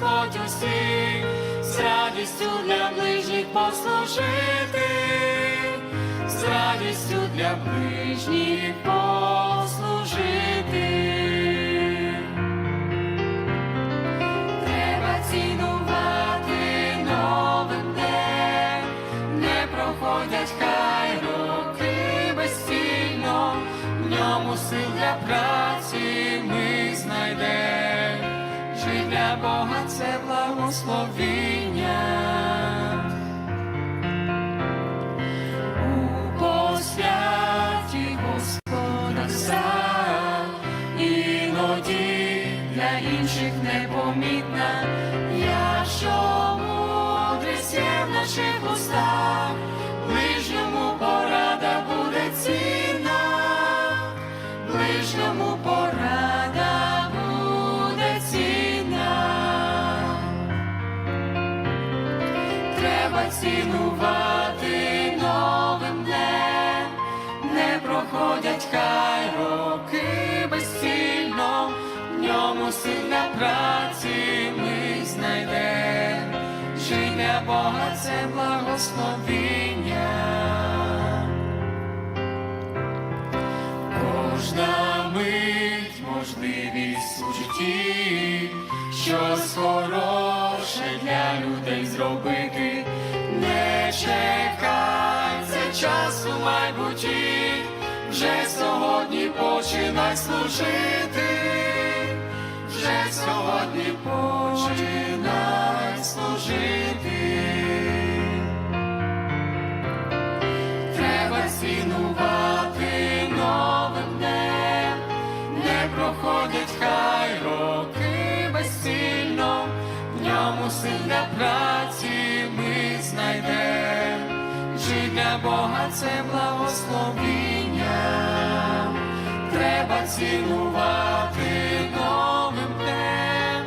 Господь усіх, з радістю для ближніх послужити, з радістю для ближніх послужити. Треба цінувати новим днем, не проходять хай роки безцільно, в ньому сил для праці ми знайдемо. Бога це благословіння. У посвяті Господа іноді для інших непомітна, якщо мудрість є в наших устах, ближньому порада буде цінна, ближньому порада цінувати новим днем, не проходять хай роки безцільно, в ньому сильна праці ми знайдем, жить для Бога це благословіння. Кожна мить можливість у житті, щось хороше для людей зробити, чекай це час у майбутті, вже сьогодні починай служити, вже сьогодні починай служити. Треба цінувати новим днем, не проходять хай роки безцільно, в ньому сильна праці для Бога це благословіння, треба цінувати новим днем,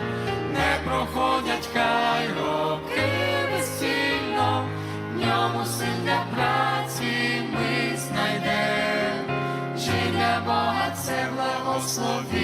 не проходять хай роки безцільно, в ньому сильна праці ми знайдем, жить для Бога це благословіння.